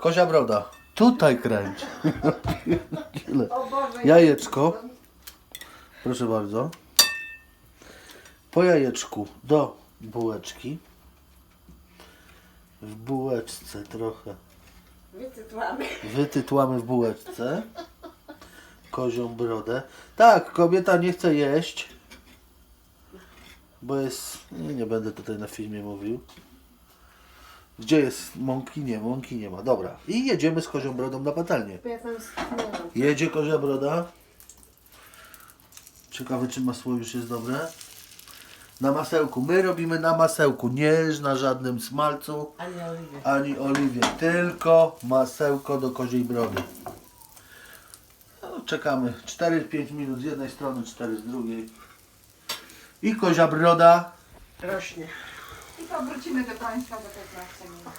Kozia broda. Tutaj kręć. Jajeczko. Proszę bardzo. Po jajeczku do bułeczki. W bułeczce trochę. wycytłamy. Wytytłamy w bułeczce. Kozią brodę. Tak, kobieta nie chce jeść. Bo jest... Nie, nie będę tutaj na filmie mówił. Gdzie jest mąki? Nie, mąki nie ma. Dobra. I jedziemy z kozią brodą na patelnię. Ja tam schnęłam. Jedzie kozia broda. Ciekawe czy masło już jest dobre. Na masełku. My robimy na masełku. Nie na żadnym smalcu A nie oliwie. ani oliwie. Tylko masełko do koziej brody. No, czekamy 4-5 minut z jednej strony, 4 z drugiej. I kozia broda Rośnie. I powrócimy do Państwa 15 minut.